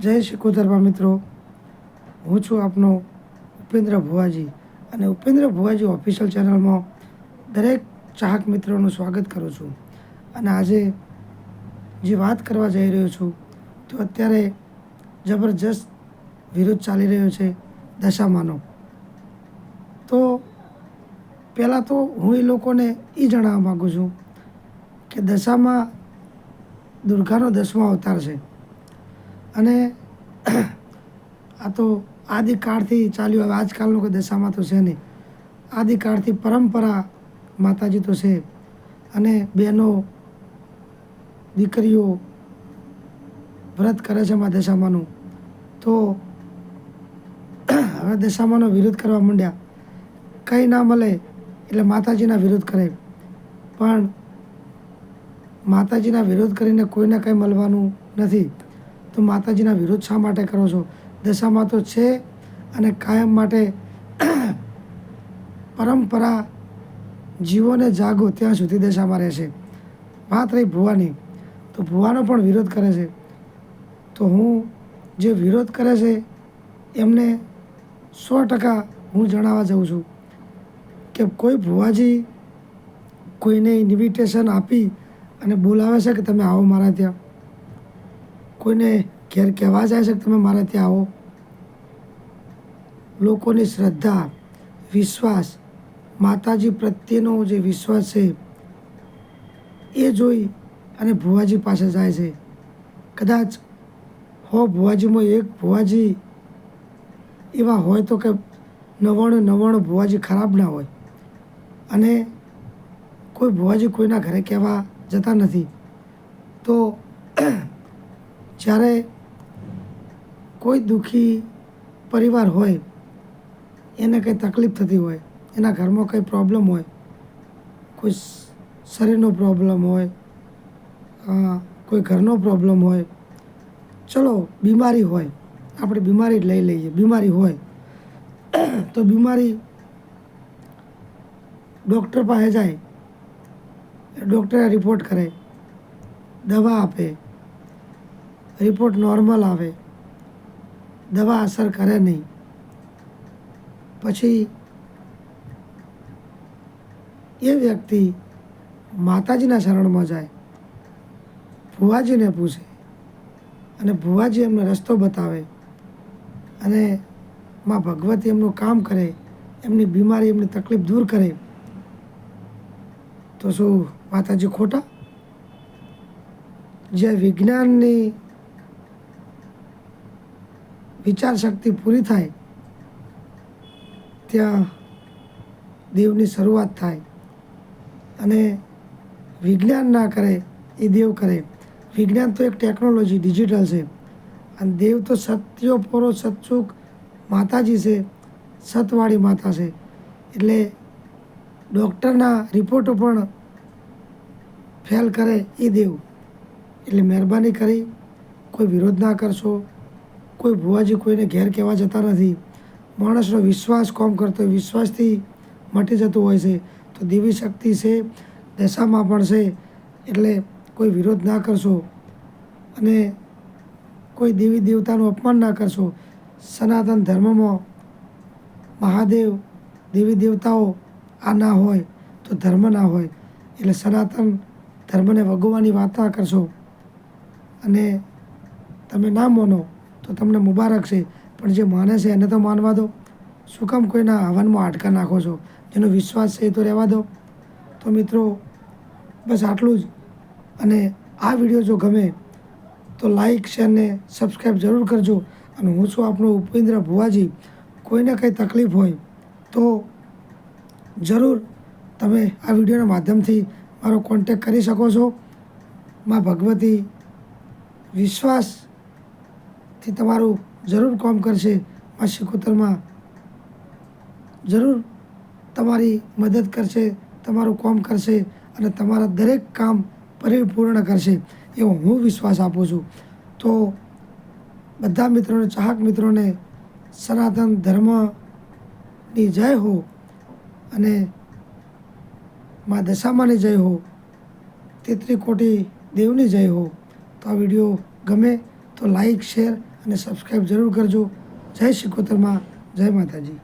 જય શિકોતરબા મિત્રો. હું છું આપનો ઉપેન્દ્ર ભુવાજી અને ઉપેન્દ્ર ભુવાજી ઓફિશિયલ ચેનલમાં દરેક ચાહક મિત્રોનું સ્વાગત કરું છું. અને આજે જે વાત કરવા જઈ રહ્યો છું, તો અત્યારે જબરજસ્ત વિરોધ ચાલી રહ્યો છે દશામાનો. તો પહેલાં તો હું એ લોકોને એ જણાવવા માગું છું કે દશામાં દુર્ગાનો દસમો અવતાર છે. અને આ તો આદિકાળથી ચાલ્યું હવે આજકાલનું કોઈ દશામાં તો છે નહીં. આદિકાળથી પરંપરા માતાજી તો છે. અને બહેનો, દીકરીઓ વ્રત કરે છે મા દશામાનું. તો હવે દશામાનો વિરોધ કરવા માંડ્યા. કંઈ ના મળે એટલે માતાજીના વિરોધ કરે. પણ માતાજીના વિરોધ કરીને કોઈને કંઈ મળવાનું નથી. તો માતાજીના વિરોધ શા માટે કરો છો? દશામાં તો છે અને કાયમ માટે પરંપરા જીવોને જાગો ત્યાં સુધી દશામાં રહેશે. વાત રહી ભુવાની. તો ભુવાનો પણ વિરોધ કરે છે. તો હું જે વિરોધ કરે છે એમને સો ટકા હું જણાવવા જાઉં છું કે કોઈ ભુવાજી કોઈને ઇન્વિટેશન આપી અને બોલાવે છે કે તમે આવો મારા ત્યાં? કોઈને ઘેર કહેવા જાય છે કે તમે મારા ત્યાં આવો? લોકોની શ્રદ્ધા, વિશ્વાસ, માતાજી પ્રત્યેનો જે વિશ્વાસ છે, એ જોઈ અને ભુવાજી પાસે જાય છે. કદાચ હો ભુવાજીમાં એક ભુવાજી એવા હોય તો કે નવાણું નવાણું ભુવાજી ખરાબ ના હોય. અને કોઈ ભુવાજી કોઈના ઘરે કહેવા જતા નથી. તો જ્યારે કોઈ દુઃખી પરિવાર હોય, એને કંઈ તકલીફ થતી હોય, એના ઘરમાં કંઈ પ્રોબ્લેમ હોય, કોઈ શરીરનો પ્રોબ્લેમ હોય કોઈ ઘરનો પ્રોબ્લેમ હોય, ચલો બીમારી હોય, આપણે બીમારી લઈ લઈએ, બીમારી હોય, તો બીમારી ડૉક્ટર પાસે જાય ડૉક્ટરે રિપોર્ટ કરે, દવા આપે રિપોર્ટ નોર્મલ આવે. દવા અસર કરે નહીં. પછી એ વ્યક્તિ માતાજીના શરણમાં જાય. ભુવાજીને પૂછે અને ભુવાજી એમને રસ્તો બતાવે અને માં ભગવતી એમનું કામ કરે, એમની બીમારી, એમની તકલીફ દૂર કરે. તો શું, માતાજી ખોટા? જે વિજ્ઞાનની વિચાર શક્તિ પૂરી થાય, ત્યાં દેવની શરૂઆત થાય. અને વિજ્ઞાન ના કરે, એ દેવ કરે. વિજ્ઞાન તો એક ટેકનોલોજી, ડિજિટલ છે. અને દેવ તો સત્યો પોરો સતચુક માતાજી છે, સતવાળી માતા છે. એટલે ડૉક્ટરના રિપોર્ટો પણ ફેલ કરે એ દેવ. એટલે મહેરબાની કરી, કોઈ વિરોધ ના કરશો. કોઈ ભુવાજી કોઈને ઘેર કહેવા જતા નથી. માણસનો વિશ્વાસ કોમ કરતો હોય, વિશ્વાસથી મટી જતું હોય છે. તો દેવી શક્તિ છે, દશામાં પણ છે. એટલે કોઈ વિરોધ ના કરશો અને કોઈ દેવી દેવતાનું અપમાન ના કરશો. સનાતન ધર્મમાં મહાદેવ, દેવી દેવતાઓ આ ના હોય તો ધર્મ ના હોય. એટલે સનાતન ધર્મને વગોવાની વાત ના કરશો અને તમે ના માનો. તો તમને મુબારક છે. પણ જે માને છે એને તો માનવા દો. શું કામ કોઈના હવનમાં હાડકા નાખો છો? જેનો વિશ્વાસ છે એ તો રહેવા દો. તો મિત્રો, બસ આટલું જ. અને આ વીડિયો જો ગમે, તો લાઈક, શેર ને સબસ્ક્રાઈબ જરૂર કરજો. અને હું છું આપણો ઉપેન્દ્ર ભુવાજી. કોઈને કંઈ તકલીફ હોય, તો જરૂર તમે આ વિડીયોના માધ્યમથી મારો કોન્ટેક કરી શકો છો. માં ભગવતી વિશ્વાસથી તમારું જરૂર કામ કરશે. માં શિકોતરમાં જરૂર તમારી મદદ કરશે, તમારું કામ કરશે અને તમારા દરેક કામ પરિપૂર્ણ કરશે એવો હું વિશ્વાસ આપું છું. તો બધા મિત્રોને, ચાહક મિત્રોને સનાતન ધર્મની જય હો અને મા દશામાની જય હો તેત્રી કોટી દેવની જય હો. તો આ વીડિયો ગમે તો લાઈક, શેર અને સબસ્ક્રાઈબ જરૂર કરજો. જય શિકોતરમાં જય માતાજી.